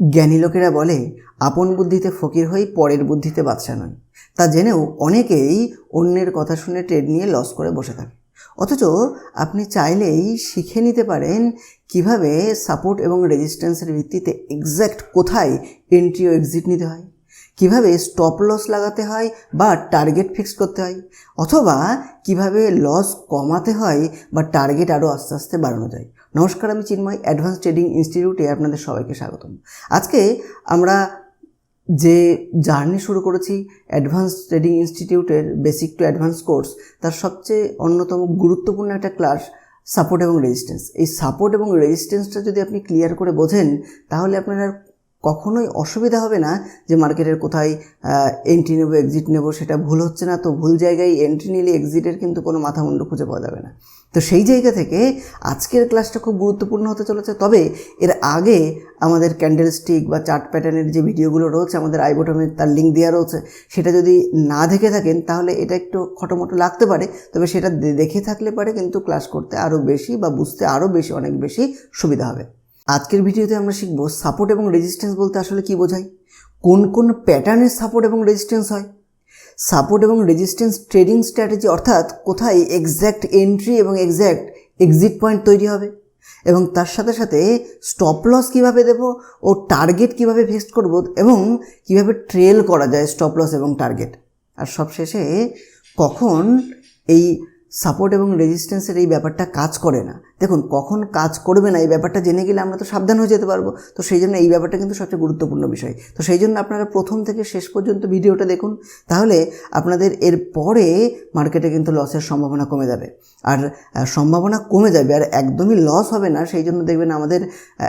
জ্ঞানী লোকেরা বলে, আপন বুদ্ধিতে ফকির হই, পরের বুদ্ধিতে বাদশা নয় তা জেনেও অনেকেই অন্যের কথা শুনে ট্রেড নিয়ে লস করে বসে থাকে। অথচ আপনি চাইলেই শিখে নিতে পারেন কীভাবে সাপোর্ট এবং রেজিস্ট্যান্সের ভিত্তিতে এক্স্যাক্ট কোথায় এন্ট্রি ও এক্সিট নিতে হয়, কীভাবে স্টপ লস লাগাতে হয় বা টার্গেট ফিক্স করতে হয়, অথবা কীভাবে লস কমাতে হয় বা টার্গেট আরও আস্তে আস্তে বাড়ানো যায়। নমস্কার, আমি চিন্ময় অ্যাডভান্স ট্রেডিং ইনস্টিটিউটে আপনাদের সবাইকে স্বাগতম। আজকে আমরা যে জার্নি শুরু করেছি অ্যাডভান্স ট্রেডিং ইনস্টিটিউটের বেসিক টু অ্যাডভান্স কোর্স তার সবচেয়ে অন্যতম গুরুত্বপূর্ণ একটা ক্লাস সাপোর্ট এবং রেজিস্ট্যান্স এই সাপোর্ট এবং রেজিস্ট্যান্সটা যদি আপনি ক্লিয়ার করে বোঝেন, তাহলে আপনার কখনোই অসুবিধা হবে না যে মার্কেটের কোথায় এন্ট্রি নেব এক্সিট নেব, সেটা ভুল হচ্ছে না। তো ভুল জায়গায় এন্ট্রি নিলে এক্সিটের কিন্তু কোনো মাথা মুন্ডু খুঁজে পাওয়া যাবে না। তো সেই জায়গা থেকে আজকের ক্লাসটা খুব গুরুত্বপূর্ণ হতে চলেছে। তবে এর আগে আমাদের ক্যান্ডেল স্টিক বা চার্ট প্যাটার্নের যে ভিডিওগুলো রয়েছে, আমাদের আইবোটমে তার লিঙ্ক দেওয়া রয়েছে, সেটা যদি না দেখে থাকেন, তাহলে এটা একটু খটোমটো লাগতে পারে। তবে সেটা দেখে থাকলে পারে, কিন্তু ক্লাস করতে আরও বেশি বা বুঝতে আরও বেশি, অনেক বেশি সুবিধা হবে। আজকের ভিডিওতে আমরা শিখব সাপোর্ট এবং রেজিস্ট্যান্স বলতে আসলে কি বোঝায়? কোন কোন প্যাটার্নের সাপোর্ট এবং রেজিস্ট্যান্স হয়? সাপোর্ট এবং রেজিস্ট্যান্স ট্রেডিং স্ট্র্যাটেজি অর্থাৎ কোথায় এক্স্যাক্ট এন্ট্রি এবং এক্স্যাক্ট এক্সিট পয়েন্ট তৈরি হবে? এবং তার সাথে সাথে স্টপ লস কীভাবে দেব ও টার্গেট কীভাবে ফিক্সড করব এবং কীভাবে ট্রেল করা যায় স্টপ লস এবং টার্গেট আর সবশেষে কখন এই সাপোর্ট এবং রেজিস্ট্যান্সের এই ব্যাপারটা কাজ করে না। দেখুন, কখন কাজ করবে না, এই ব্যাপারটা জেনে গেলে আমরা তো সাবধান হয়ে যেতে পারব। তো সেই জন্য এই ব্যাপারটা কিন্তু সবচেয়ে গুরুত্বপূর্ণ বিষয়। তো সেই জন্য আপনারা প্রথম থেকে শেষ পর্যন্ত ভিডিওটা দেখুন। তাহলে আপনাদের এর পরে মার্কেটে কিন্তু লসের সম্ভাবনা কমে যাবে। আর সম্ভাবনা কমে যাবে আর একদমই লস হবে না। সেই জন্য দেখবেন আমাদের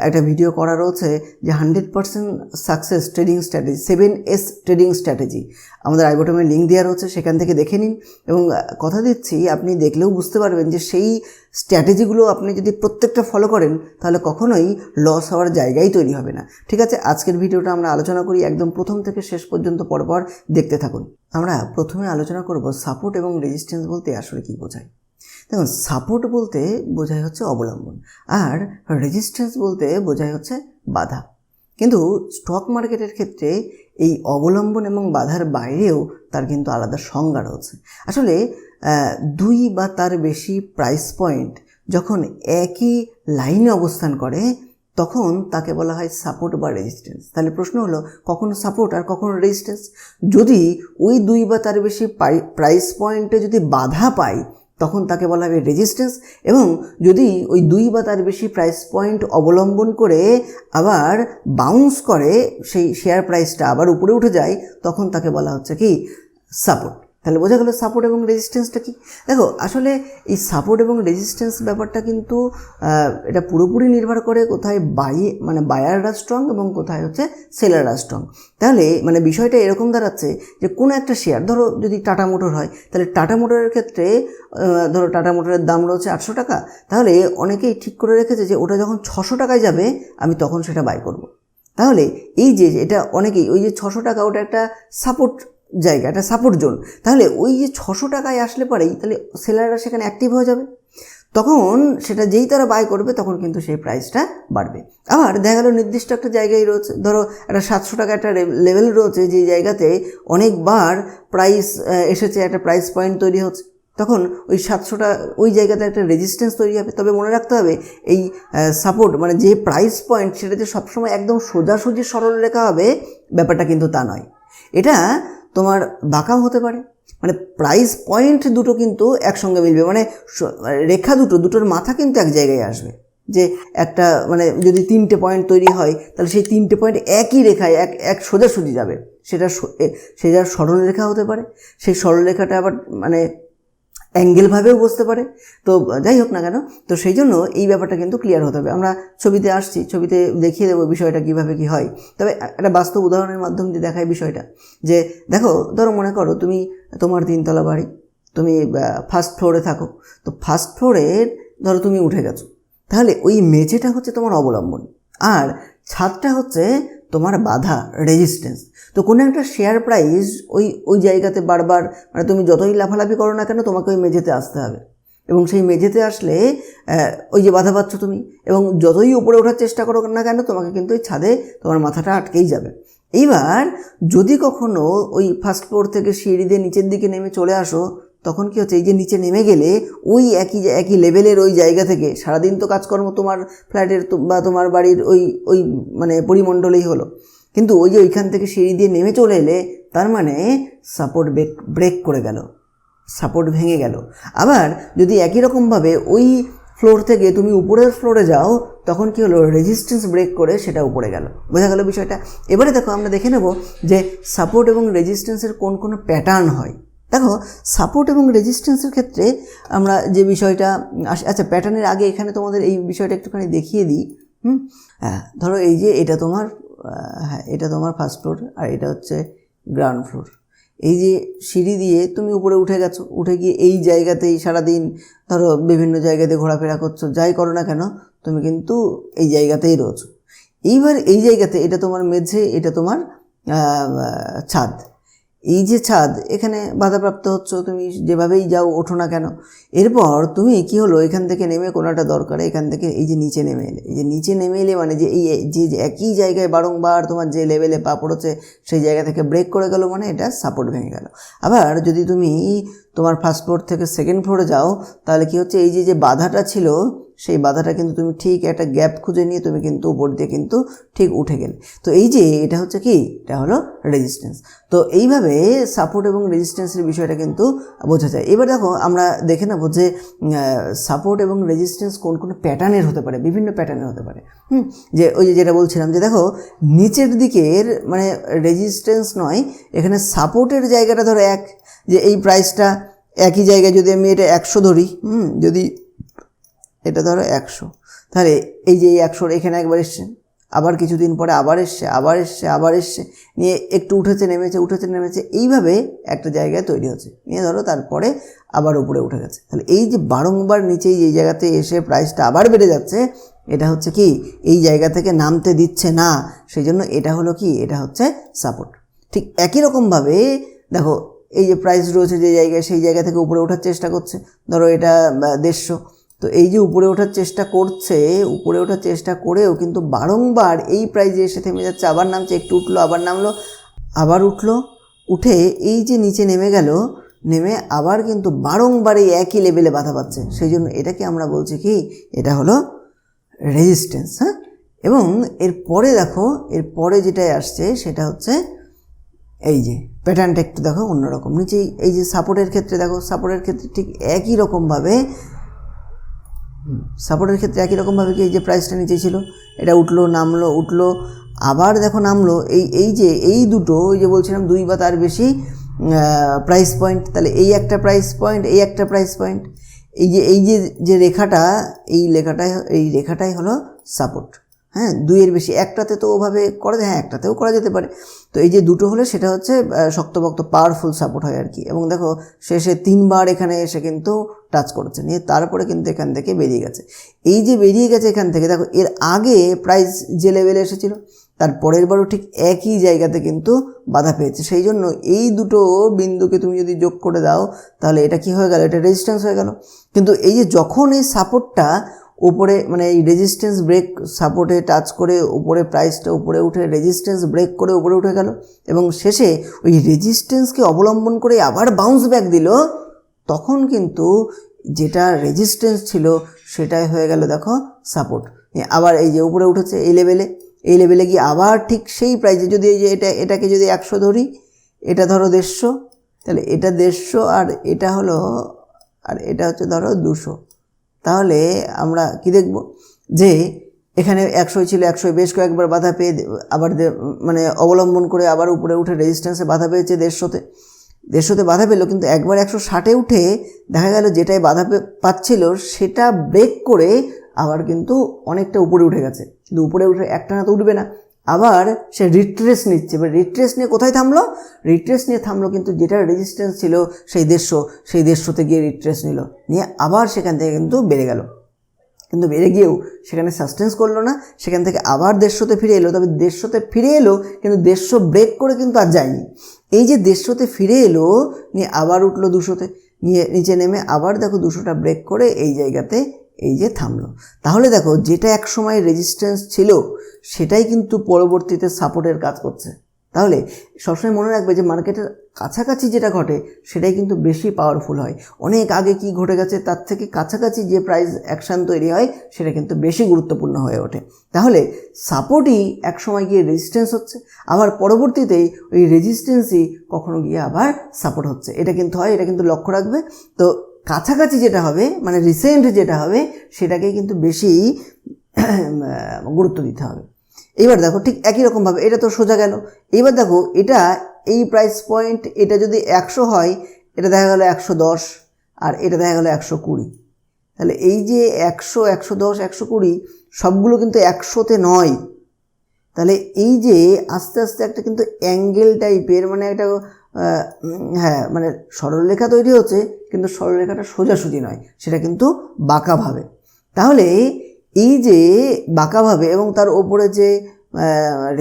একটা ভিডিও করা রয়েছে যে hundred percent success trading strategy seven S trading strategy আমাদের আইবটমে লিঙ্ক দেওয়া রয়েছে, সেখান থেকে দেখে নিন। এবং কথা দিচ্ছি, আপনি দেখলেও বুঝতে পারবেন যে সেই স্ট্র্যাটেজিগুলো আপনি যদি প্রত্যেকটা ফলো করেন, তাহলে কখনোই লস হওয়ার জায়গাই তৈরি হবে না। ঠিক আছে? আজকের ভিডিওটা আমরা আলোচনা করি একদম প্রথম থেকে শেষ পর্যন্ত পরপর দেখতে থাকুন। আমরা প্রথমে আলোচনা করব সাপোর্ট এবং রেজিস্ট্যান্স বলতে আসলে কী বোঝায়? দেখুন সাপোর্ট বলতে বোঝায় হচ্ছে অবলম্বন, আর রেজিস্ট্যান্স বলতে বোঝায় হচ্ছে বাধা। কিন্তু স্টক মার্কেটের ক্ষেত্রে এই অবলম্বন এবং বাধার বাইরেও তার কিন্তু আলাদা সংজ্ঞা রয়েছে। আসলে দুই বা তার বেশি প্রাইস পয়েন্ট যখন একই লাইনে অবস্থান করে, তখন তাকে বলা হয় সাপোর্ট বা রেজিস্ট্যান্স তাহলে প্রশ্ন হলো, কখনো সাপোর্ট আর কখনো রেজিস্ট্যান্স যদি ওই দুই বা তার বেশি প্রাইস পয়েন্টে যদি বাধা পায় তখন তাকে বলা হবে রেজিস্ট্যান্স এবং যদি ওই দুই বা তার বেশি প্রাইস পয়েন্ট অবলম্বন করে আবার বাউন্স করে সেই শেয়ার প্রাইসটা আবার উপরে উঠে যায়, তখন তাকে বলা হচ্ছে কি? সাপোর্ট তাহলে বোঝা গেল সাপোর্ট এবং রেজিস্ট্যান্সটা কি দেখো, আসলে এই সাপোর্ট এবং রেজিস্ট্যান্স ব্যাপারটা কিন্তু এটা পুরোপুরি নির্ভর করে কোথায় বাই মানে বায়াররা স্ট্রং এবং কোথায় হচ্ছে সেলাররা স্ট্রং তাহলে মানে বিষয়টা এরকম দাঁড়াচ্ছে যে কোনো একটা শেয়ার ধরো যদি টাটা মোটর হয়, তাহলে টাটা মোটরের ক্ষেত্রে ধরো টাটা মোটরের দাম রয়েছে আটশো টাকা, তাহলে অনেকেই ঠিক করে রেখেছে যে ওটা যখন ছশো টাকায় যাবে, আমি তখন সেটা বাই করব। তাহলে এই যে এটা অনেকেই, ওই যে ছশো টাকা ওটা একটা সাপোর্ট জায়গা, একটা সাপোর্ট জোন তাহলে ওই যে ছশো টাকায় আসলে পরেই, তাহলে সেলাররা সেখানে অ্যাক্টিভ হয়ে যাবে। তখন সেটা যেই তারা বাই করবে, তখন কিন্তু সেই প্রাইসটা বাড়বে। আবার দেখা গেলো নির্দিষ্ট একটা জায়গায় রয়েছে, ধরো একটা সাতশো টাকা একটা লেভেল রয়েছে, যে জায়গাতে অনেকবার প্রাইস এসেছে, একটা প্রাইস পয়েন্ট তৈরি হচ্ছে। তখন ওই সাতশোটা ওই জায়গাতে একটা রেজিস্ট্যান্স তৈরি হবে। তবে মনে রাখতে হবে, এই সাপোর্ট মানে যে প্রাইস পয়েন্ট সেটা যে সবসময় একদম সোজাসুজি সরল রেখা হবে, ব্যাপারটা কিন্তু তা নয়। এটা তোমার বাঁকাও হতে পারে। মানে প্রাইস পয়েন্ট দুটো কিন্তু একসঙ্গে মিলবে। মানে রেখা দুটো, দুটোর মাথা কিন্তু এক জায়গায় আসবে। যে একটা মানে যদি তিনটে পয়েন্ট তৈরি হয়, তাহলে সেই তিনটে পয়েন্ট একই রেখায়, এক এক সোজাসুজি যাবে। সেটা সেটা সরলরেখা হতে পারে। সেই সরলরেখাটা আবার মানে অ্যাঙ্গেলভাবেও বসতে পারে। তো, যাই হোক না কেন, তো সেই জন্য এই ব্যাপারটা কিন্তু ক্লিয়ার হতে হবে। আমরা ছবিতে আসছি, ছবিতে দেখিয়ে দেবো বিষয়টা কীভাবে কী হয়। তবে একটা বাস্তব উদাহরণের মাধ্যম দিয়ে দেখায় বিষয়টা। যে, দেখো, ধরো মনে করো তুমি তোমার তিনতলা বাড়ি, তুমি ফার্স্ট ফ্লোরে থাকো। তো ফার্স্ট ফ্লোরে ধরো তুমি উঠে গেছো। তাহলে ওই মেঝেটা হচ্ছে তোমার অবলম্বন। আর ছাদটা হচ্ছে তোমার বাধা রেজিস্ট্যান্স তো কোনো একটা শেয়ার প্রাইস ওই ওই জায়গাতে বারবার মানে তুমি যতই লাফালাফি করো না কেন, তোমাকে ওই মেঝেতে আসতে হবে। এবং সেই মেঝেতে আসলে ওই যে বাধা পাচ্ছ তুমি, এবং যতই উপরে ওঠার চেষ্টা করো না কেন, তোমাকে কিন্তু ওই ছাদে তোমার মাথাটা আটকেই যাবে। এইবার যদি কখনো ওই ফার্স্ট ফ্লোর থেকে সিঁড়ি দিয়ে নিচের দিকে নেমে চলে আসো, তখন কি হচ্ছে, এই যে নিচে নেমে গেলে ওই একই একই লেভেলের ওই জায়গা থেকে, সারাদিন তো কাজকর্ম তোমার ফ্ল্যাটের বা তোমার বাড়ির ওই ওই মানে পরিমণ্ডলেই হলো। কিন্তু ওই যে ওইখান থেকে সিঁড়ি দিয়ে নেমে চলে এলে তার মানে সাপোর্ট ব্রেক ব্রেক করে গেল সাপোর্ট ভেঙে গেল। আবার যদি একই রকমভাবে ওই ফ্লোর থেকে তুমি উপরের ফ্লোরে যাও, তখন কি হলো? রেজিস্ট্যান্স ব্রেক করে সেটা উপরে গেল। বোঝা গেল বিষয়টা? এবারে দেখো আমরা দেখে নেব যে সাপোর্ট এবং রেজিস্ট্যান্সের কোন কোন প্যাটার্ন হয়। দেখো সাপোর্ট এবং রেজিস্ট্যান্সের ক্ষেত্রে আমরা যে বিষয়টা আচ্ছা প্যাটার্নের আগে এখানে তোমাদের এই বিষয়টা একটুখানি দেখিয়ে দিই। হুম? হ্যাঁ ধরো এই যে এটা তোমার হ্যাঁ এটা তোমার ফার্স্ট ফ্লোর আর এটা হচ্ছে গ্রাউন্ড ফ্লোর এই যে সিঁড়ি দিয়ে তুমি উপরে উঠে গেছো, উঠে গিয়ে এই জায়গাতেই সারাদিন ধরো বিভিন্ন জায়গাতে ঘোরাফেরা করছ, যাই করো না কেন, তুমি কিন্তু এই জায়গাতেই রয়েছো। এইবার এই জায়গাতে এটা তোমার মেঝে, এটা তোমার ছাদ। এই যে ছাদ, এখানে বাধাপ্রাপ্ত হচ্ছ, তুমি যেভাবেই যাও, ওঠো না কেন? এরপর তুমি কি হলো? এখান থেকে নেমে কোনো একটা দরকারে, এখান থেকে এই যে নিচে নেমে এলে। এই যে নিচে নেমে এলে মানে যে এই যে যে একই জায়গায় বারংবার তোমার যে লেভেলে পা পড়েছে, সেই জায়গা থেকে ব্রেক করে গেল মানে এটা সাপোর্ট ভেঙে গেল। আবার যদি তুমি তোমার ফার্স্ট ফ্লোর থেকে সেকেন্ড ফ্লোরে যাও, তাহলে কি হচ্ছে? এই যে যে বাধাটা ছিল সেই বাধাটা কিন্তু তুমি ঠিক একটা গ্যাপ খুঁজে নিয়ে তুমি কিন্তু উপর দিয়ে কিন্তু ঠিক উঠে গেলে। তো এই যে এটা হচ্ছে কি? এটা হলো রেজিস্ট্যান্স তো এইভাবে সাপোর্ট এবং রেজিস্ট্যান্সের বিষয়টা কিন্তু বোঝা যায়। এবার দেখো, আমরা দেখে নেব যে সাপোর্ট এবং রেজিস্ট্যান্স কোন কোন প্যাটার্নের হতে পারে, বিভিন্ন প্যাটার্নের হতে পারে। হুম? যে ওই যে যেটা বলছিলাম যে দেখো, নিচের দিকের মানে রেজিস্ট্যান্স নয়, এখানে সাপোর্টের জায়গাটা ধরো এক, যে এই প্রাইসটা একই জায়গায় যদি আমি এটা একশো ধরি, হুম? যদি এটা ধরো একশো। তাহলে এই যে এই একশোর এখানে একবার এসছে, আবার কিছুদিন পরে আবার এসছে আবার এসছে আবার এসছে, নিয়ে একটু উঠেছে, নেমেছে উঠেছে, নেমেছে, এইভাবে একটা জায়গায় তৈরি হচ্ছে। নিয়ে ধরো তারপরে আবার উপরে উঠে গেছে। তাহলে এই যে বারংবার নিচে এই জায়গাতে এসে প্রাইসটা আবার বেড়ে যাচ্ছে, এটা হচ্ছে কি? এই জায়গা থেকে নামতে দিচ্ছে না সেই জন্য এটা হলো কি? এটা হচ্ছে সাপোর্ট ঠিক একই রকমভাবে দেখো, এই যে প্রাইস রয়েছে যে জায়গায়, সেই জায়গা থেকে উপরে ওঠার চেষ্টা করছে। ধরো এটা দেড়শো। তো এই যে উপরে ওঠার চেষ্টা করছে, উপরে ওঠার চেষ্টা করেও কিন্তু বারংবার এই প্রাইজে এসে থেমে যাচ্ছে, আবার নামছে, একটু উঠল, আবার নামলো, আবার উঠল, উঠে এই যে নিচে নেমে গেল, নেমে আবার কিন্তু বারংবার এই একই লেভেলে বাধা পাচ্ছে। সেই জন্য এটাকে আমরা বলছি কি? এটা হলো রেজিস্ট্যান্স হ্যাঁ? এবং এর পরে দেখো, এর পরে যেটাই আসছে সেটা হচ্ছে এই যে প্যাটার্নটা একটু দেখো অন্যরকম। নিচেই এই যে সাপোর্টের ক্ষেত্রে দেখো সাপোর্টের ক্ষেত্রে ঠিক একই রকমভাবে সাপোর্টের ক্ষেত্রে একই রকমভাবে কি এই যে প্রাইসটা নিচে ছিল এটা উঠল নামলো উঠল আবার দেখো নামলো এই এই যে এই দুটো ওই যে বলছিলাম দুই বা তার বেশি প্রাইস পয়েন্ট তাহলে এই একটা প্রাইস পয়েন্ট এই একটা প্রাইস পয়েন্ট এই যে এই যে যে রেখাটা এই লেখাটাই এই রেখাটাই হলো সাপোর্ট হ্যাঁ দুইয়ের বেশি একটাতে তো ওভাবে করা যায় হ্যাঁ একটাতেও করা যেতে পারে তো এই যে দুটো হলে সেটা হচ্ছে আহ, শক্তপোক্ত পাওয়ারফুল সাপোর্ট হয় আর কি এবং দেখো শেষে তিনবার এখানে এসে কিন্তু টাচ করেছে, নিয়ে তারপরে কিন্তু এখান থেকে বেরিয়ে গেছে। এই যে বেরিয়ে গেছে এখান থেকে, দেখো, এর আগে প্রাইস যে লেভেলে এসেছিল, তার পরের বারও ঠিক একই জায়গাতে কিন্তু বাধা পেয়েছে। সেই জন্য এই দুটো বিন্দুকে তুমি যদি যোগ করে দাও, তাহলে এটা কি হয়ে গেল? এটা রেজিস্ট্যান্স হয়ে গেল। কিন্তু এই যে যখন এই সাপোর্টটা উপরে মানে এই রেজিস্ট্যান্স ব্রেক সাপোর্টে টাচ করে উপরে প্রাইসটা উপরে উঠে রেজিস্ট্যান্স ব্রেক করে উপরে উঠে গেল, এবং শেষে ওই রেজিস্ট্যান্সকে অবলম্বন করে আবার বাউন্স ব্যাক দিল তখন কিন্তু যেটা রেজিস্ট্যান্স ছিল সেটাই হয়ে গেল দেখো সাপোর্ট আবার এই যে উপরে উঠেছে এই লেভেলে এই লেভেলে গিয়ে আবার ঠিক সেই প্রাইজে যদি এই যে এটা, এটাকে যদি একশো ধরি, এটা ধরো দেড়শো, তাহলে এটা দেড়শো আর এটা হলো, আর এটা হচ্ছে ধরো দুশো। তাহলে আমরা কি দেখব? যে এখানে একশো ছিল একশোয় বেশ কয়েকবার বাধা পেয়ে আবার মানে অবলম্বন করে আবার উপরে উঠে রেজিস্ট্যান্সে বাধা পেয়েছে দেড়শোতে। দেড়শোতে বাধা পেল, কিন্তু একবার একশো ষাটে উঠে দেখা গেল যেটাই বাধা পাচ্ছিল সেটা ব্রেক করে আবার কিন্তু অনেকটা উপরে উঠে গেছে। কিন্তু উপরে উঠে একটা না তো উঠবে না। আবার সে রিট্রেস নিচ্ছে। এবার রিট্রেস নিয়ে কোথায় থামলো? রিট্রেস নিয়ে থামলো কিন্তু যেটা রেজিস্ট্যান্স ছিল সেই দেড়শো, সেই দেড়শোতে গিয়ে রিট্রেস নিল। নিয়ে আবার সেখান থেকে কিন্তু বেড়ে গেল। কিন্তু বেড়ে গিয়েও সেখানে সাস্টেন্স করল না, সেখান থেকে আবার দেড়শোতে ফিরে এলো, তবে দেড়শোতে ফিরে এলো, কিন্তু দেড়শো ব্রেক করে কিন্তু আর যায়নি। এই যে দেড়শোতে ফিরে এলো, নিয়ে আবার উঠল দুশোতে, নিয়ে নিচে নেমে আবার দেখো দুশোটা ব্রেক করে এই জায়গাতে এই যে থামলো। তাহলে দেখো যেটা এক সময় রেজিস্ট্যান্স ছিল, সেটাই কিন্তু পরবর্তীতে সাপোর্টের কাজ করছে। তাহলে সবসময় মনে রাখবে যে মার্কেটের কাছাকাছি যেটা ঘটে, সেটাই কিন্তু বেশি পাওয়ারফুল হয়। অনেক আগে কি ঘটে গেছে, তার থেকে কাছাকাছি যে প্রাইস অ্যাকশান তৈরি হয়, সেটা কিন্তু বেশি গুরুত্বপূর্ণ হয়ে ওঠে। তাহলে সাপোর্টই একসময় গিয়ে রেজিস্ট্যান্স হচ্ছে, আবার পরবর্তীতেই ওই রেজিস্ট্যান্সই কখনো গিয়ে আবার সাপোর্ট হচ্ছে। এটা কিন্তু হয়, এটা কিন্তু লক্ষ্য রাখবে। তো কাছাকাছি যেটা হবে মানে রিসেন্ট যেটা হবে সেটাকে কিন্তু বেশি গুরুত্ব দিতে হবে। এবার দেখো ঠিক একই রকমভাবে এটা তো সোজা গেল। এবার দেখো, এটা এই প্রাইস পয়েন্ট এটা যদি একশো হয়, এটা দেখা গেলো একশো দশ আর এটা দেখা গেলো একশো কুড়ি। তাহলে এই যে একশো একশো দশ, একশো কুড়ি, সবগুলো কিন্তু একশোতে নয়। তাহলে এই যে আস্তে আস্তে একটা কিন্তু অ্যাঙ্গেল টাইপের মানে একটা হ্যাঁ মানে সরলরেখা তৈরি হচ্ছে, কিন্তু সরলরেখাটা সোজাসুজি নয়, সেটা কিন্তু বাঁকাভাবে তাহলে এই যে বাঁকাভাবে এবং তার ওপরে যে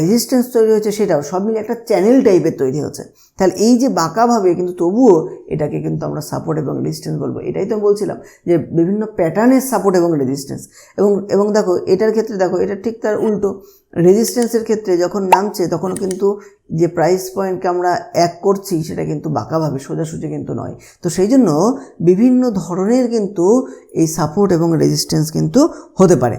রেজিস্ট্যান্স তৈরি হয়েছে সেটাও সব মিলে একটা চ্যানেল টাইপের তৈরি হচ্ছে। তাহলে এই যে বাঁকাভাবে কিন্তু তবুও এটাকে কিন্তু আমরা সাপোর্ট এবং রেজিস্ট্যান্স বলব। এটাই তো বলছিলাম যে বিভিন্ন প্যাটার্নের সাপোর্ট এবং রেজিস্ট্যান্স এবং এবং দেখো এটার ক্ষেত্রে দেখো এটা ঠিক তার উল্টো। রেজিস্ট্যান্সের ক্ষেত্রে যখন নামছে তখন কিন্তু যে প্রাইস পয়েন্টকে আমরা এক করছি, সেটা কিন্তু বাঁকাভাবে, সোজাসুজি কিন্তু নয়। তো সেই জন্য বিভিন্ন ধরনের কিন্তু এই সাপোর্ট এবং রেজিস্ট্যান্স কিন্তু হতে পারে।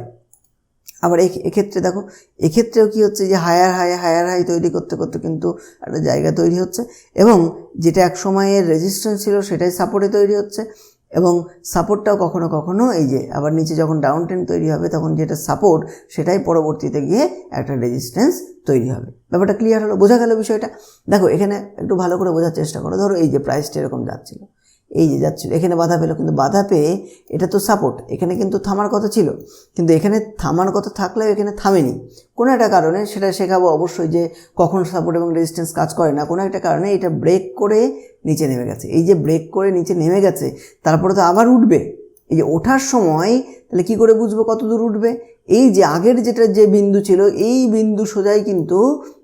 আবার এক্ষেত্রে দেখো, এক্ষেত্রেও কী হচ্ছে যে হায়ার হাই হায়ার হাই তৈরি করতে করতে কিন্তু একটা জায়গা তৈরি হচ্ছে এবং যেটা এক সময়ের রেজিস্ট্যান্স ছিল, সেটাই সাপোর্টে তৈরি হচ্ছে। এবং সাপোর্টটাও কখনো কখনো এই যে আবার নিচে যখন ডাউন ট্রেন তৈরি হবে, তখন যেটা সাপোর্ট সেটাই পরবর্তীতে গিয়ে একটা রেজিস্ট্যান্স তৈরি হবে। ব্যাপারটা ক্লিয়ার হলো, বোঝা গেল বিষয়টা? দেখো, এখানে একটু ভালো করে বোঝার চেষ্টা করো। ধরো এই যে প্রাইসটা এরকম যাচ্ছিল। এই যে যাচ্ছিল এখানে বাধা পেল, কিন্তু বাধা পেয়ে এটা তো সাপোর্ট এখানে কিন্তু থামার কথা ছিল, কিন্তু এখানে থামার কথা থাকলেও এখানে থামেনি। কোনো একটা কারণে সেটা শেখাবো অবশ্যই যে কখন সাপোর্ট এবং রেজিস্ট্যান্স কাজ করে না, কোনো একটা কারণে এটা ব্রেক করে নিচে নেমে গেছে। এই যে ব্রেক করে নিচে নেমে গেছে, তারপরে তো আবার উঠবে। এই যে ওঠার সময় তাহলে কি করে বুঝব কত দূর উঠবে? এই যে আগের যেটা যে বিন্দু ছিল, এই বিন্দু সোজাই কিন্তু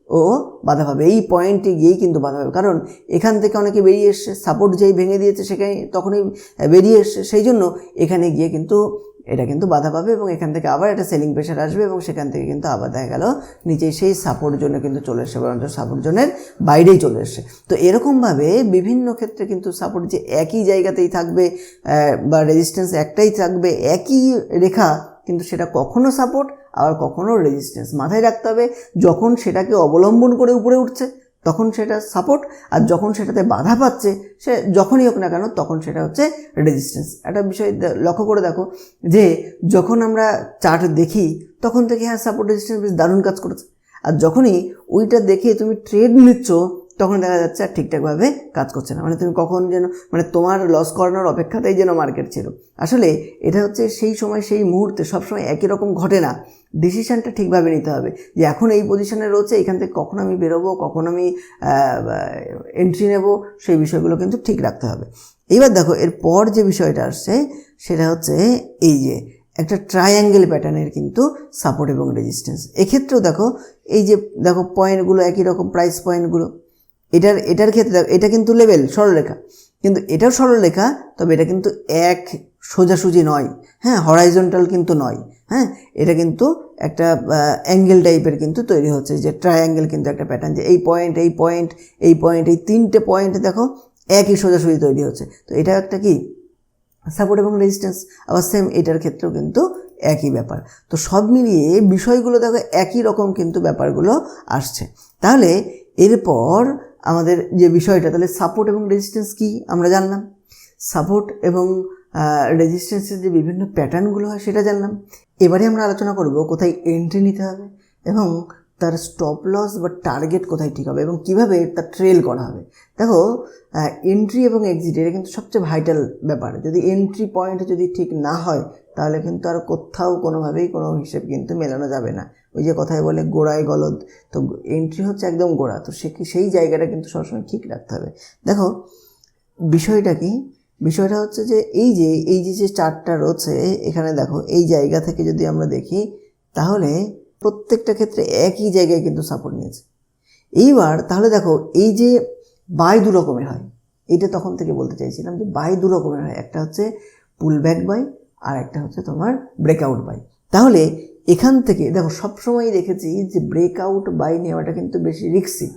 ও বাধা পাবে। এই পয়েন্টে গিয়েই কিন্তু বাধা পাবে। কারণ এখান থেকে অনেকে বেরিয়ে এসছে সাপোর্ট যেই ভেঙে দিয়েছে সেখানে তখনই বেরিয়ে এসছে। সেই জন্য এখানে গিয়ে কিন্তু এটা কিন্তু বাধা পাবে এবং এখান থেকে আবার একটা সেলিং প্রেশার আসবে এবং সেখান থেকে কিন্তু আবার দেখা গেল নিচে সেই সাপোর্ট জন্য কিন্তু চলে এসছে, বরঞ্চ সাপোর্ট জোনের বাইরেই চলে এসছে। তো এরকমভাবে বিভিন্ন ক্ষেত্রে কিন্তু সাপোর্ট যে একই জায়গাতেই থাকবে বা রেজিস্ট্যান্স একটাই থাকবে, একই রেখা কিন্তু সেটা কখনো সাপোর্ট আবার কখনো রেজিস্ট্যান্স মাথায় রাখতে হবে। যখন সেটাকে অবলম্বন করে উপরে উঠছে, তখন সেটা সাপোর্ট আর যখন সেটাতে বাধা পাচ্ছে, সে যখনই হোক না কেন, তখন সেটা হচ্ছে রেজিস্ট্যান্স একটা বিষয় লক্ষ্য করে দেখো যে, যখন আমরা চার্ট দেখি, তখন থেকে হ্যাঁ সাপোর্ট রেজিস্ট্যান্স বেশ দারুণ কাজ করেছে। আর যখনই ওইটা দেখে তুমি ট্রেড নিচ্ছ তখন দেখা যাচ্ছে আর ঠিকঠাকভাবে কাজ করছে না। মানে তুমি কখন যেন মানে তোমার লস করানোর অপেক্ষাতেই যেন মার্কেট ছিল। আসলে এটা হচ্ছে সেই সময়, সেই মুহূর্তে সবসময় একই রকম ঘটে না। ডিসিশানটা ঠিকভাবে নিতে হবে যে এখন এই পজিশনে রয়েছে, এখান থেকে কখন আমি বেরোবো, কখন আমি এন্ট্রি নেব, সেই বিষয়গুলো কিন্তু ঠিক রাখতে হবে। এবার দেখো, এরপর যে বিষয়টা আসছে, সেটা হচ্ছে এই যে একটা ট্রায়াঙ্গেল প্যাটার্নের কিন্তু সাপোর্ট এবং রেজিস্ট্যান্স এক্ষেত্রেও দেখো, এই যে দেখো পয়েন্টগুলো একই রকম প্রাইস পয়েন্টগুলো এটার এটার ক্ষেত্রে, এটা কিন্তু লেভেল সরলরেখা। কিন্তু এটাও সরলরেখা, তবে এটা কিন্তু এক সোজাসুজি নয়। হ্যাঁ হরাইজন্টাল কিন্তু নয়। হ্যাঁ এটা কিন্তু একটা অ্যাঙ্গেল টাইপের কিন্তু তৈরি হচ্ছে, যে ট্রায়াঙ্গেল কিন্তু একটা প্যাটার্ন যে এই পয়েন্ট এই পয়েন্ট এই পয়েন্ট এই তিনটে পয়েন্ট দেখো, একই সোজাসুজি তৈরি হচ্ছে। তো এটা একটা কি? সাপোর্ট এবং রেজিস্ট্যান্স আবার সেম এটার ক্ষেত্রেও কিন্তু একই ব্যাপার। তো সব মিলিয়ে বিষয়গুলো দেখো, একই রকম কিন্তু ব্যাপারগুলো আসছে। তাহলে এরপর আমাদের যে বিষয়টা, তাহলে সাপোর্ট এবং রেজিস্ট্যান্স কি আমরা জানলাম? সাপোর্ট এবং রেজিস্ট্যান্সের যে বিভিন্ন প্যাটার্নগুলো হয় সেটা জানলাম। এবারে আমরা আলোচনা করব কোথায় এন্ট্রি নিতে হবে এবং তার স্টপ লস বা টার্গেট কোথায় ঠিক হবে এবং কীভাবে তার ট্রেল করা হবে। দেখো এন্ট্রি এবং এক্সিট এটা কিন্তু সবচেয়ে ভাইটাল ব্যাপার। যদি এন্ট্রি পয়েন্ট যদি ঠিক না হয়, তাহলে কিন্তু আর কোথাও কোনোভাবেই কোনো হিসেব কিন্তু মেলানো যাবে না। ওই যে কথায় বলে গোড়ায় গলদ। তো এন্ট্রি হচ্ছে একদম গোড়া। তো সে সেই জায়গাটা কিন্তু সবসময় ঠিক রাখতে হবে। দেখো, বিষয়টা কি? বিষয়টা হচ্ছে যে এই যে এই যে যে চারটা রয়েছে, এখানে দেখো, এই জায়গা থেকে যদি আমরা দেখি, তাহলে প্রত্যেকটা ক্ষেত্রে একই জায়গায় কিন্তু সাপোর্ট নিয়েছে। এইবার তাহলে দেখো, এই যে বাই দু রকমের হয় এইটা তখন থেকে বলতে চাইছিলাম যে বাই দু রকমের হয়। একটা হচ্ছে পুল ব্যাক বাই আর একটা হচ্ছে তোমার ব্রেকআউট বাই তাহলে এখান থেকে দেখো সবসময় দেখেছি যে ব্রেকআউট বাই নেওয়াটা কিন্তু বেশি রিক্সি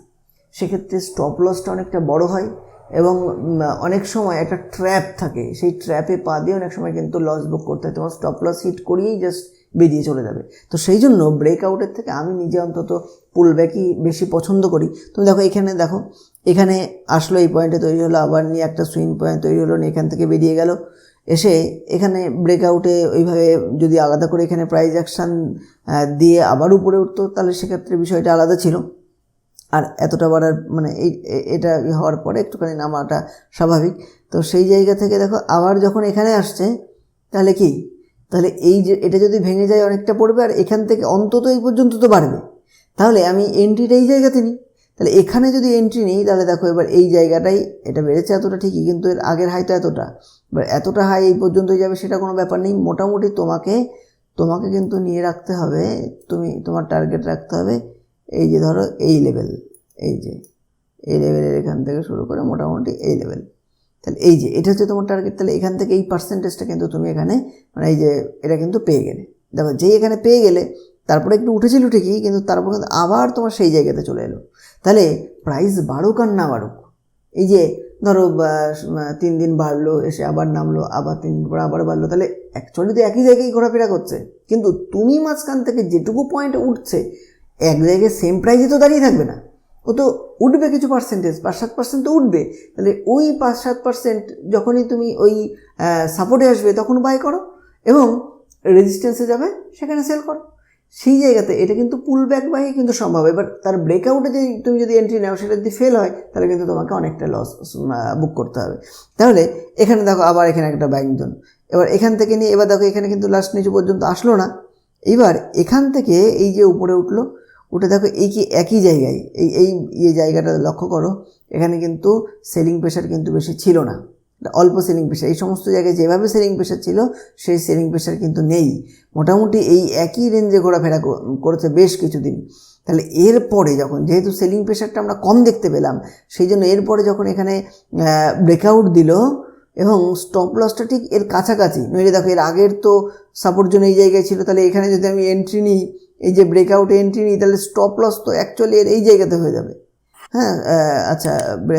সেক্ষেত্রে স্টপ লসটা অনেকটা বড় হয় এবং অনেক সময় একটা ট্র্যাপ থাকে। সেই ট্র্যাপে পা দিয়ে অনেক সময় কিন্তু লস বুক করতে হয়। তোমার স্টপ লস হিট করিয়েই জাস্ট বেরিয়ে চলে যাবে। তো সেই জন্য ব্রেকআউটের থেকে আমি নিজে অন্তত পুল ব্যাকই বেশি পছন্দ করি। তুমি দেখো এখানে দেখো, এখানে আসলো এই পয়েন্টে তৈরি হলো, আবার নিয়ে একটা সুইং পয়েন্ট তৈরি হলো, নিয়ে এখান থেকে বেরিয়ে গেল। এসে এখানে ব্রেকআউটে ওইভাবে যদি আলাদা করে এখানে প্রাইজ অ্যাকশান দিয়ে আবার উপরে উঠতো, তাহলে সেক্ষেত্রে বিষয়টা আলাদা ছিল। আর এতটা বাড়ার মানে এই এটা হওয়ার পরে একটুখানি নামাটা স্বাভাবিক। তো সেই জায়গা থেকে দেখো, আবার যখন এখানে আসছে, তাহলে কি? তাহলে এই যে, এটা যদি ভেঙে যায় অনেকটা পড়বে আর এখান থেকে অন্তত এই পর্যন্ত তো বাড়বে। তাহলে আমি এন্ট্রিটা এই জায়গাতে নিই। তাহলে এখানে যদি এন্ট্রি নিই, তাহলে দেখো এবার এই জায়গাটাই এটা বেড়েছে এতটা ঠিকই, কিন্তু এর আগের হাই তো এতটা। এবার এতটা হাই এই পর্যন্তই যাবে সেটা কোনো ব্যাপার নেই। মোটামুটি তোমাকে তোমাকে কিন্তু নিয়ে রাখতে হবে, তুমি, তোমার টার্গেট রাখতে হবে এই যে ধরো এই লেভেল এই যে, এই লেভেলের এখান থেকে শুরু করে মোটামুটি এই লেভেল তাহলে এই যে, এটা হচ্ছে তোমার টার্গেট তাহলে এখান থেকে এই পার্সেন্টেজটা কিন্তু তুমি এখানে মানে এই যে, এটা কিন্তু পেয়ে গেলে। দেখো, যেই এখানে পেয়ে গেলে, তারপরে একটু উঠেছিল ঠিকই, কিন্তু তারপর কিন্তু আবার তোমার সেই জায়গাতে চলে এলো। তাহলে প্রাইস বাড়ুক আর না বাড়ুক, এই যে, ধরো তিন দিন বাড়লো, এসে আবার নামলো, আবার তিন দিন পর আবার বাড়লো, তাহলে অ্যাকচুয়ালি তো একই জায়গায় ঘোরাফেরা করছে। কিন্তু তুমি মাঝখান থেকে যেটুকু পয়েন্ট উঠছে, এক জায়গায় সেম প্রাইজে তো দাঁড়িয়ে থাকবে না। ও তো উঠবে কিছু পার্সেন্টেজ পাঁচ সাত পার্সেন্ট তো উঠবে। তাহলে ওই পাঁচ সাত পার্সেন্ট যখনই তুমি ওই সাপোর্টে আসবে তখন বাই করো এবং রেজিস্ট্যান্সে যাবে, সেখানে সেল করো। সেই জায়গাতে এটা কিন্তু পুল ব্যাক বাই কিন্তু সম্ভব। এবার তার ব্রেকআউটে যদি তুমি যদি এন্ট্রি নাও, সেটা যদি ফেল হয়, তাহলে কিন্তু তোমাকে অনেকটা লস বুক করতে হবে। তাহলে এখানে দেখো আবার এখানে একটা বাইং জোন এবার এখান থেকে নিয়ে, এবার দেখো এখানে কিন্তু লাস্ট নিচু পর্যন্ত আসলো না। এবার এখান থেকে এই যে উপরে উঠল উঠে দেখো এই কি একই জায়গায়, এই এই ইয়ে জায়গাটা লক্ষ্য করো, এখানে কিন্তু সেলিং প্রেশার কিন্তু বেশি ছিল না। অল্প সেলিং প্রেশার এই সমস্ত জায়গায় যেভাবে সেলিং প্রেশার ছিল, সেই সেলিং প্রেশার কিন্তু নেই। মোটামুটি এই একই রেঞ্জে ঘোরাফেরা করেছে বেশ কিছুদিন। তাহলে এরপরে যখন, যেহেতু সেলিং প্রেশারটা আমরা কম দেখতে পেলাম, সেই জন্য এরপরে যখন এখানে ব্রেকআউট দিল, এবং স্টপ লসটা ঠিক এর কাছাকাছি, নইলে দেখো এর আগের তো সাপোর্ট জন্য এই জায়গায় ছিল, তাহলে এখানে যদি আমি এন্ট্রি নিই এই যে ব্রেকআউট এন্ট্রি নিই, তাহলে স্টপ লস তো অ্যাকচুয়ালি এর এই জায়গাতে হয়ে যাবে। হ্যাঁ আচ্ছা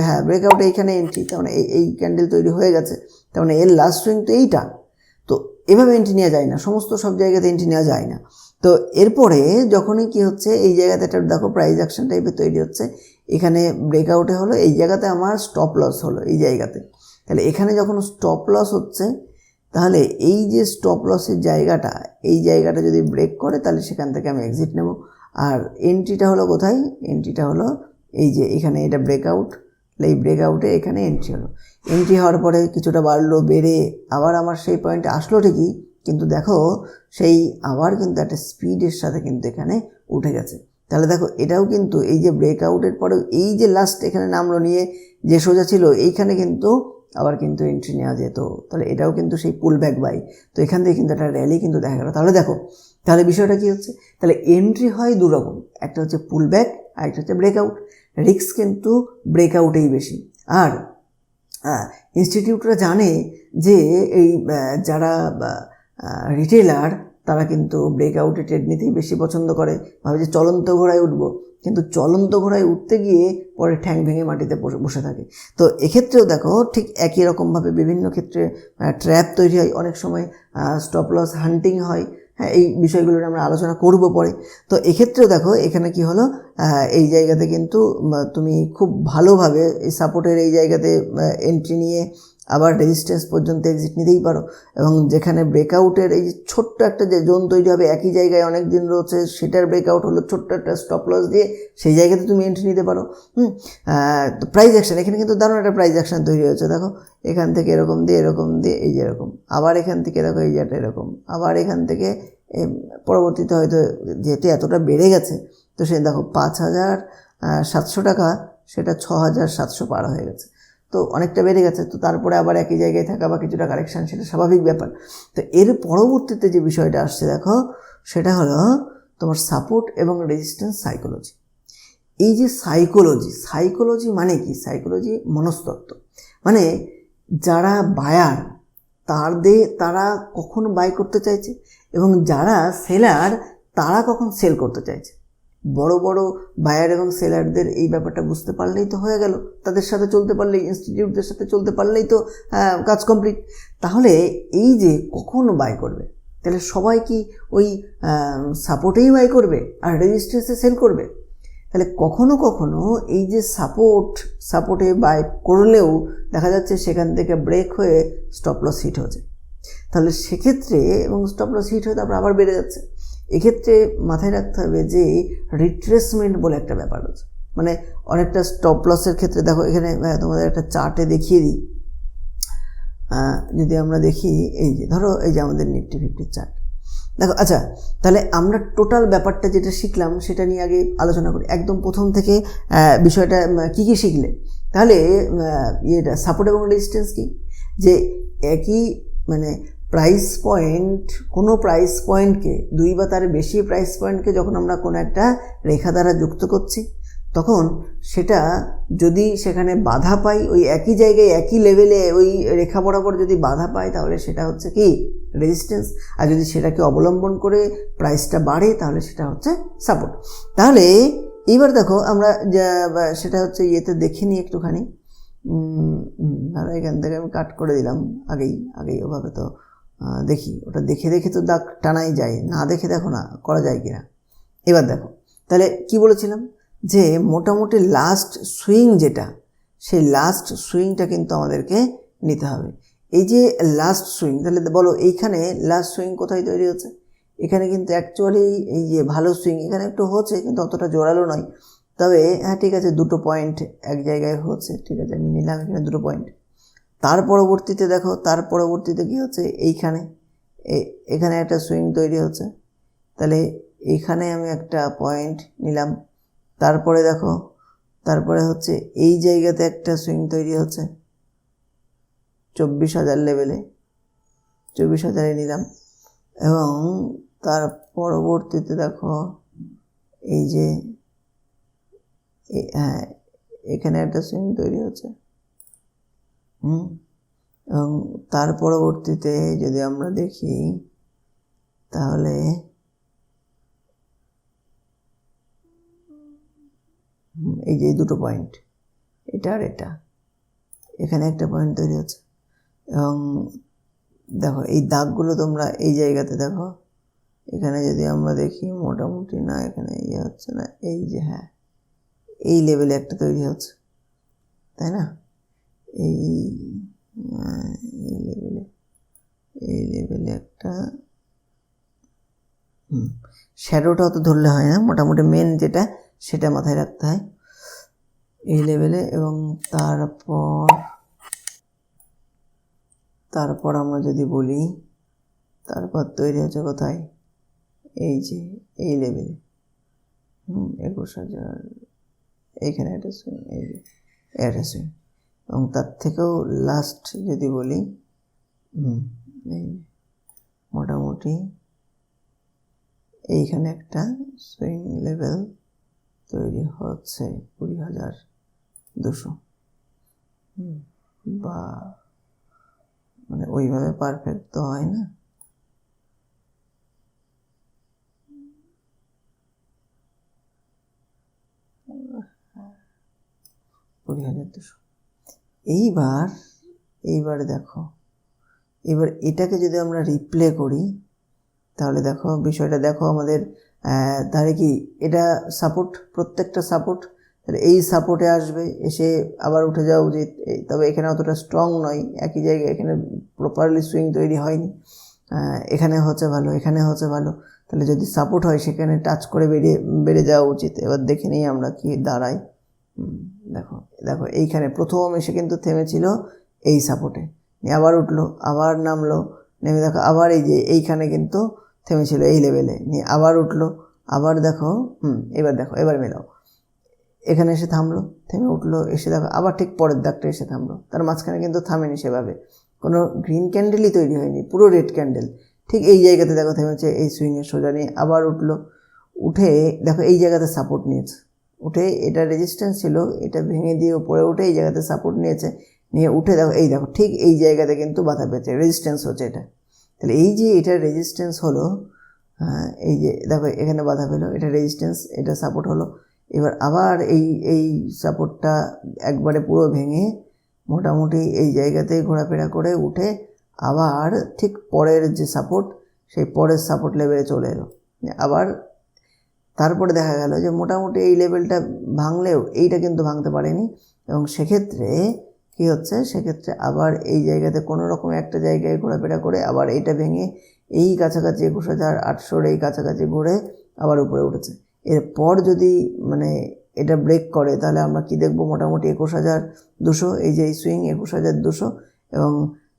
হ্যাঁ ব্রেকআউট এইখানে এন্ট্রি তার মানে এই এই ক্যান্ডেল তৈরি হয়ে গেছে, তার মানে এর লাস্ট সুইং তো এইটা। তো এভাবে এন্ট্রি নেওয়া যায় না, সমস্ত সব জায়গাতে এন্ট্রি নেওয়া যায় না। তো এরপরে যখনই কি হচ্ছে, এই জায়গাতে একটা, দেখো প্রাইজ অ্যাকশন টাইপের তৈরি হচ্ছে, এখানে ব্রেকআউটে হলো, এই জায়গাতে আমার স্টপ লস হলো, এই জায়গাতে। তাহলে এখানে যখন স্টপ লস হচ্ছে তাহলে এই যে স্টপ লসের জায়গাটা, এই জায়গাটা যদি ব্রেক করে, তাহলে সেখান থেকে আমি এক্সিট নেব। আর এন্ট্রিটা হলো কোথায়? এন্ট্রিটা হলো এই যে এখানে এটা ব্রেকআউট এই ব্রেকআউটে এখানে এন্ট্রি হলো। এন্ট্রি হওয়ার পরে কিছুটা বাড়লো, বেড়ে আবার আমার সেই পয়েন্টে আসলো ঠিকই, কিন্তু দেখো সেই আবার কিন্তু একটা স্পিডের সাথে কিন্তু এখানে উঠে গেছে। তাহলে দেখো এটাও কিন্তু এই যে ব্রেকআউটের পরেও এই যে লাস্ট এখানে নামলো নিয়ে যে সোজা ছিল, এইখানে কিন্তু আবার কিন্তু এন্ট্রি নেওয়া যেত। তাহলে এটাও কিন্তু সেই পুল ব্যাক বাই তো এখান থেকে কিন্তু একটা র্যালি কিন্তু দেখা গেল। তাহলে দেখো, তাহলে বিষয়টা কী হচ্ছে? তাহলে এন্ট্রি হয় দুরকম একটা হচ্ছে পুল ব্যাক আর একটা হচ্ছে ব্রেকআউট রিক্স কিন্তু ব্রেকআউটেই বেশি। আর ইনস্টিটিউটরা জানে যে এই যারা রিটেলার তারা কিন্তু ব্রেকআউটে ট্রেড নিতেই বেশি পছন্দ করে। ভাবে যে চলন্ত ঘোড়ায় উঠবো। কিন্তু চলন্ত ঘোড়ায় উঠতে গিয়ে পরে ঠ্যাং ভেঙে মাটিতে বসে থাকে। তো এক্ষেত্রেও দেখো, ঠিক একই রকমভাবে বিভিন্ন ক্ষেত্রে ট্র্যাপ তৈরি হয়। অনেক সময় স্টপ লস হান্টিং হয়। হ্যাঁ এই বিষয়গুলো আমরা আলোচনা করব পরে। তো এক্ষেত্রেও দেখো, এখানে কি হলো এই জায়গাতে কিন্তু তুমি খুব ভালোভাবে এই সাপোর্টের এই জায়গাতে এন্ট্রি নিয়ে আবার রেজিস্ট্যান্স পর্যন্ত এক্সিট নিতেই পারো। এবং যেখানে ব্রেকআউটের এই ছোট্ট একটা যে জোন তৈরি হবে, একই জায়গায় অনেক দিন রয়েছে, সেটার ব্রেকআউট হলো ছোট্ট একটা স্টপ লস দিয়ে সেই জায়গাতে তুমি এন্ট্রি নিতে পারো। হুম? তো প্রাইজ অ্যাকশন এখানে কিন্তু দারুণ একটা প্রাইজ অ্যাকশন তৈরি হয়েছে, দেখো। এখান থেকে এরকম দিয়ে এরকম দিয়ে, এই যে এরকম। আবার এখান থেকে দেখো, এই যেটা এরকম। আবার এখান থেকে পরবর্তীতে হয়তো যেহেতু এতটা বেড়ে গেছে, তো সে দেখো পাঁচ হাজার সাতশো টাকা, সেটা ছ হাজার সাতশো পার হয়ে গেছে। তো অনেকটা বেড়ে গেছে, তো তারপরে আবার একই জায়গায় থাকা বা কিছুটা কারেকশান সেটা স্বাভাবিক ব্যাপার। তো এর পরবর্তীতে যে বিষয়টা আসছে দেখো, সেটা হলো তোমার সাপোর্ট এবং রেজিস্ট্যান্স সাইকোলজি এই যে সাইকোলজি সাইকোলজি মানে কি? সাইকোলজি মনস্তত্ত্ব। মানে যারা বায়ার তাদের তারা কখন বাই করতে চাইছে এবং যারা সেলার তারা কখন সেল করতে চাইছে। বড় বড় বায়ার এবং সেলারদের এই ব্যাপারটা বুঝতে পারলেই তো হয়ে গেল। তাদের সাথে চলতে পারলেই ইনস্টিটিউটদের সাথে চলতে পারলেই তো আহ, কাজ কমপ্লিট। তাহলে এই যে কখন বাই করবে? তাহলে সবাই কি ওই সাপোর্টেই বাই করবে আর রেজিস্ট্রেন্সে সেল করবে? তাহলে কখনো কখনো এই যে সাপোর্ট সাপোর্টে বাই করলেও দেখা যাচ্ছে সেখান থেকে ব্রেক হয়ে স্টপ লস হিট হচ্ছে। তাহলে সেক্ষেত্রে এবং স্টপ লস হিট হয়ে তারপর আবার বেড়ে যাচ্ছে। এক্ষেত্রে মাথায় রাখতে হবে যে রিট্রেসমেন্ট বলে একটা ব্যাপার আছে মানে অনেকটা স্টপ লসের ক্ষেত্রে দেখো, এখানে তোমাদের একটা চার্টে দেখিয়ে দিই। যদি আমরা দেখি, এই যে, ধরো, এই যে আমাদের নিফটি ফিফটির চার্ট দেখো আচ্ছা তাহলে আমরা টোটাল ব্যাপারটা যেটা শিখলাম, সেটা নিয়ে আগে আলোচনা করি। একদম প্রথম থেকে বিষয়টা কি কি শিখলে? তাহলে ইয়েটা সাপোর্ট এবং রেজিস্ট্যান্স কি? যে একই মানে প্রাইস পয়েন্ট কোনো প্রাইস পয়েন্টকে দুই বা তার বেশি প্রাইস পয়েন্টকে যখন আমরা কোনো একটা রেখা দ্বারা যুক্ত করছি, তখন সেটা যদি সেখানে বাধা পাই, ওই একই জায়গায়, একই লেভেলে ওই রেখা বরাবর যদি বাধা পায়, তাহলে সেটা হচ্ছে কি? রেজিস্ট্যান্স আর যদি সেটাকে অবলম্বন করে প্রাইসটা বাড়ে, তাহলে সেটা হচ্ছে সাপোর্ট তাহলে এইবার দেখো আমরা সেটা হচ্ছে ইয়েতে দেখে নিই একটুখানি। ধরো এখান থেকে আমি কাট করে দিলাম আগেই আগেই ওভাবে তো দেখি, ওটা দেখে দেখে তো দাগ টানাই যায়, না দেখে দেখো না, করা যায় কিনা। এবার দেখো, তাহলে কি বলেছিলাম? যে মোটামুটি লাস্ট সুইং যেটা, সেই লাস্ট সুইংটা কিন্তু আমাদেরকে নিতে হবে। এই যে লাস্ট সুইং তাহলে বলো এইখানে লাস্ট সুইং কোথায় তৈরি হচ্ছে? এখানে কিন্তু অ্যাকচুয়ালি এই যে ভালো সুইং এখানে একটু হচ্ছে, কিন্তু অতটা জোরালো নয়। তবে হ্যাঁ ঠিক আছে, দুটো পয়েন্ট এক জায়গায় হচ্ছে, ঠিক আছে, আমি নিলাম এখানে দুটো পয়েন্ট তার পরবর্তীতে দেখো, তার পরবর্তীতে কী হচ্ছে? এইখানে এখানে একটা সুইং তৈরি হচ্ছে। তাহলে এইখানে আমি একটা পয়েন্ট নিলাম। তারপরে দেখো, তারপরে হচ্ছে এই জায়গাতে একটা সুইং তৈরি হচ্ছে। চব্বিশ হাজার লেভেলে চব্বিশ হাজারে নিলাম। এবং তার পরবর্তীতে দেখো, এই যে হ্যাঁ এখানে একটা সুইং তৈরি হচ্ছে। হুম? এবং তার পরবর্তীতে যদি আমরা দেখি, তাহলে এই যে দুটো পয়েন্ট এটা আর এটা। এখানে একটা পয়েন্ট তৈরি হচ্ছে। এবং দেখো, এই দাগগুলো তোমরা এই জায়গাতে দেখো। এখানে যদি আমরা দেখি, মোটামুটি না, এখানে ইয়ে হচ্ছে না, এই যে হ্যাঁ এই লেভেলে একটা তৈরি হচ্ছে। তাই না? এই এই লেভেলে এই লেভেলে একটা হুম শ্যাডোটা অত ধরলে হয় না। মোটামুটি মেন যেটা, সেটা মাথায় রাখতে হয়। এই লেভেলে এবং তারপর তারপর আমরা যদি বলি, তারপর তৈরি হচ্ছে কোথায়? এই যে, এই লেভেলে হুম, একুশ হাজার, এইখানে একটা সুইং এই যে, একটা সুইং এবং তার থেকেও লাস্ট যদি বলি এই মোটামুটি এইখানে একটা সুইং লেভেল তৈরি হচ্ছে কুড়ি হাজার দুশো। হুম, বা মানে ওইভাবে পারফেক্ট তো হয় না। কুড়ি হাজার দুশো। এইবার এইবার দেখো। এবার এটাকে যদি আমরা রিপ্লে করি, তাহলে দেখো বিষয়টা, দেখো আমাদের তাহলে কি এটা সাপোর্ট প্রত্যেকটা সাপোর্ট তাহলে এই সাপোর্টে আসবে, এসে আবার উঠে যাওয়া উচিত তবে এখানে অতটা স্ট্রং নয়, একই জায়গায় এখানে প্রপারলি সুইং তৈরি হয়নি। এখানে হচ্ছে ভালো, এখানে হচ্ছে ভালো। তাহলে যদি সাপোর্ট হয়, সেখানে টাচ করে বেরিয়ে, বেড়ে যাওয়া উচিত। এবার দেখে নিই আমরা কি দাঁড়াই দেখো দেখো, এইখানে প্রথম এসে কিন্তু থেমেছিল এই সাপোর্টে আবার উঠল, আবার নামলো, নেমে দেখো, আবার এই যে এইখানে কিন্তু থেমেছিল এই লেভেলে নিয়ে আবার উঠল, আবার দেখো, হুম, এবার দেখো, এবার মেলাও। এখানে এসে থামলো, থেমে উঠল, এসে দেখো, আবার ঠিক পরের দাগটা এসে থামলো। তার মাঝখানে কিন্তু থামেনি সেভাবে। কোনো গ্রিন ক্যান্ডেলই তৈরি হয়নি, পুরো রেড ক্যান্ডেল ঠিক এই জায়গাতে দেখো, থেমেছে এই সুইংয়ের সোজা নিয়ে আবার উঠল। উঠে দেখো, এই জায়গাতে সাপোর্ট নিয়েছে। উঠে এটা রেজিস্ট্যান্স ছিল, এটা ভেঙে দিয়ে উপরে উঠে এই জায়গাতে সাপোর্ট নিয়েছে, নিয়ে উঠে দেখো, এই দেখো, ঠিক এই জায়গাতে কিন্তু বাধা পেয়েছে রেজিস্ট্যান্স হচ্ছে এটা। তাহলে এই যে এটা রেজিস্ট্যান্স হলো হ্যাঁ এই যে দেখো, এখানে বাধা পেল, এটা রেজিস্ট্যান্স এটা সাপোর্ট হলো। এবার আবার এই এই সাপোর্টটা একবারে পুরো ভেঙে মোটামুটি এই জায়গাতেই ঘোরাফেরা করে উঠে আবার ঠিক পরের যে সাপোর্ট সেই পরের সাপোর্ট লেভেলে চলে এলো। আবার তারপরে দেখা গেল যে মোটামুটি এই লেভেলটা ভাঙলেও এইটা কিন্তু ভাঙতে পারেনি। এবং সেক্ষেত্রে কী হচ্ছে? সেক্ষেত্রে আবার এই জায়গাতে কোনো রকম একটা জায়গায় ঘোরাফেরা করে আবার এইটা ভেঙে এই কাছাকাছি একুশ হাজার আটশোর এই কাছাকাছি ঘুরে আবার উপরে উঠেছে। এরপর যদি মানে এটা ব্রেক করে, তাহলে আমরা কি দেখব? মোটামুটি একুশ হাজার দুশো, এই যে এই সুইং একুশ হাজার দুশো এবং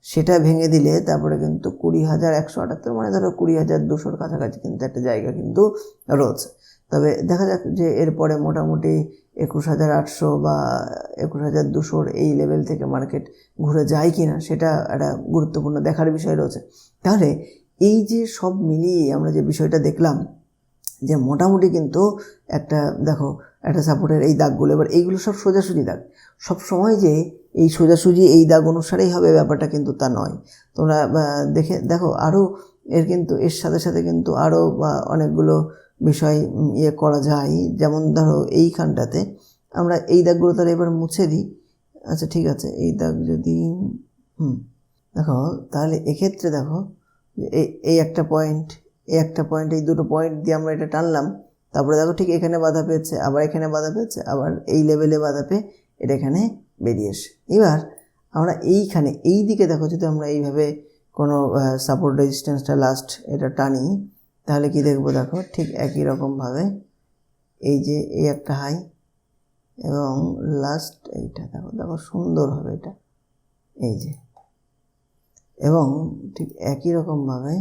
সেটা ভেঙে দিলে তারপরে কিন্তু কুড়ি হাজার একশো আটাত্তর মানে ধরো কুড়ি হাজার দুশোর কাছাকাছি কিন্তু একটা জায়গা কিন্তু রয়েছে। তবে দেখা যাক যে এরপরে মোটামুটি একুশ হাজার আটশো বা একুশ হাজার দুশোর এই লেভেল থেকে মার্কেট ঘুরে যায় কি না সেটা একটা গুরুত্বপূর্ণ দেখার বিষয় রয়েছে। তাহলে এই যে সব মিলিয়ে আমরা যে বিষয়টা দেখলাম, যে মোটামুটি কিন্তু একটা দেখো, একটা সাপোর্টের এই দাগগুলো, এবার এইগুলো সব সোজাসুজি দাগ। সব সময় যে এই সোজাসুজি, এই দাগ অনুসারেই হবে ব্যাপারটা কিন্তু তা নয়। তোমরা দেখে, দেখো আরও এর কিন্তু, এর সাথে সাথে কিন্তু আরও অনেকগুলো বিষয় ইয়ে করা যায়। যেমন ধরো এইখানটাতে আমরা এই দাগগুলো তাহলে এবার মুছে দিই। আচ্ছা ঠিক আছে, এই দাগ যদি, হুম, দেখো, তাহলে এক্ষেত্রে দেখো এই একটা পয়েন্ট এই একটা পয়েন্ট এই দুটো পয়েন্ট দিয়ে আমরা এটা টানলাম। তারপরে দেখো ঠিক এখানে বাধা পেয়েছে, আবার এখানে বাধা পেয়েছে, আবার এই লেভেলে বাধা পেয়ে এটা এখানে বেরিয়ে এসে। এবার আমরা এইখানে এই দিকে দেখো যদি আমরা এইভাবে কোনো সাপোর্ট রেজিস্ট্যান্সটা লাস্ট এটা টানি তাহলে কি দেখব দেখো? ঠিক একই রকমভাবে এই যে এই একটা হাই এবং লাস্ট এইটা দেখো দেখো সুন্দর হবে এটা। এই যে এবং ঠিক একই রকমভাবে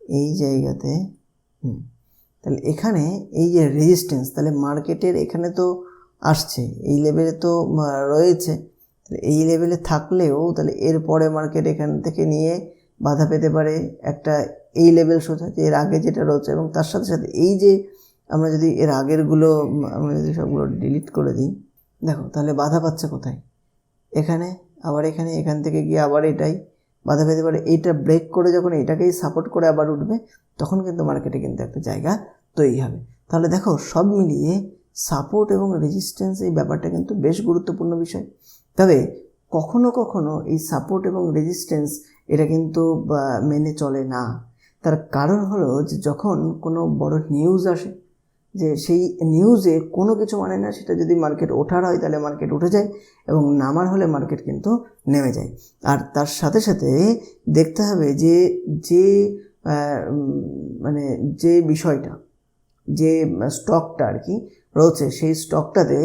এই জায়গাতে, হুম, তাহলে এখানে এই যে রেজিস্ট্যান্স তাহলে মার্কেটের এখানে তো আসছে, এই লেভেলে তো রয়েছে। তাহলে এই লেভেলে থাকলেও তাহলে এরপরে মার্কেট এখান থেকে নিয়ে বাধা পেতে পারে একটা এই লেভেল সোজা যে এর আগে যেটা রয়েছে এবং তার সাথে সাথে এই যে আমরা যদি এর আগেরগুলো, আমরা যদি সবগুলো ডিলিট করে দিই, দেখো তাহলে বাধা পাচ্ছে কোথায়? এখানে, আবার এখানে, এখান থেকে গিয়ে আবার এটাই। বাধা পেতে পারে এইটা ব্রেক করে যখন এটাকেই সাপোর্ট করে আবার উঠবে, তখন কিন্তু মার্কেটে কিন্তু একটা জায়গা তৈরি হবে। তাহলে দেখো সব মিলিয়ে সাপোর্ট এবং রেজিস্ট্যান্স এই ব্যাপারটা কিন্তু বেশ গুরুত্বপূর্ণ বিষয়। তবে কখনো কখনো এই সাপোর্ট এবং রেজিস্ট্যান্স এটা কিন্তু মেনে চলে না। তার কারণ হলো যে যখন কোনো বড় নিউজ আসে, যে সেই নিউজে কোনো কিছু মানে না, সেটা যদি মার্কেট ওঠার হয় তাহলে মার্কেট উঠে যায় এবং নামার হলে মার্কেট কিন্তু নেমে যায়। আর তার সাথে সাথে দেখতে হবে যে যে মানে যে বিষয়টা, যে স্টকটা আর কি রয়েছে, সেই স্টকটাতে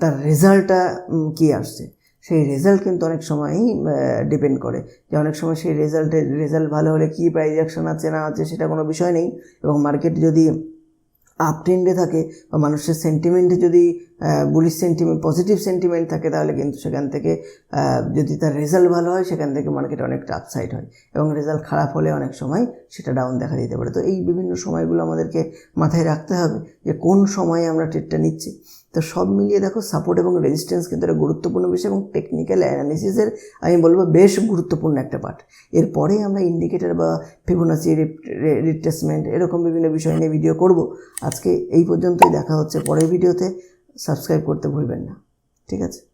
তার রেজাল্টটা কী আসছে। সেই রেজাল্ট কিন্তু অনেক সময়ই ডিপেন্ড করে। যে অনেক সময় সেই রেজাল্টের রেজাল্ট ভালো হলে কী প্রাইজ অ্যাকশন আছে, না আছে, সেটা কোনো বিষয় নেই। এবং মার্কেট যদি আপ ট্রেন্ডে থাকে বা মানুষের সেন্টিমেন্টে যদি বুলিশ সেন্টিমেন্ট পজিটিভ সেন্টিমেন্ট থাকে, তাহলে কিন্তু সেখান থেকে যদি তার রেজাল্ট ভালো হয়, সেখান থেকে মার্কেট অনেকটা আপসাইড হয়। এবং রেজাল্ট খারাপ হলে অনেক সময় সেটা ডাউন দেখা দিতে পারে। তো এই বিভিন্ন সময়গুলো আমাদেরকে মাথায় রাখতে হবে যে কোন সময়ে আমরা ট্রেডটা নিচ্ছি। তো সব মিলিয়ে দেখো সাপোর্ট এবং রেজিস্ট্যান্স কিন্তু একটা গুরুত্বপূর্ণ বিষয় এবং টেকনিক্যাল অ্যানালিসিসের আমি বলব বেশ গুরুত্বপূর্ণ একটা পার্ট এরপরে আমরা ইন্ডিকেটার বা ফিবোনাচি রিপ্লেসমেন্ট এরকম বিভিন্ন বিষয় নিয়ে ভিডিও করব। আজকে এই পর্যন্তই, দেখা হচ্ছে পরের ভিডিওতে সাবস্ক্রাইব করতে ভুলবেন না। ঠিক আছে?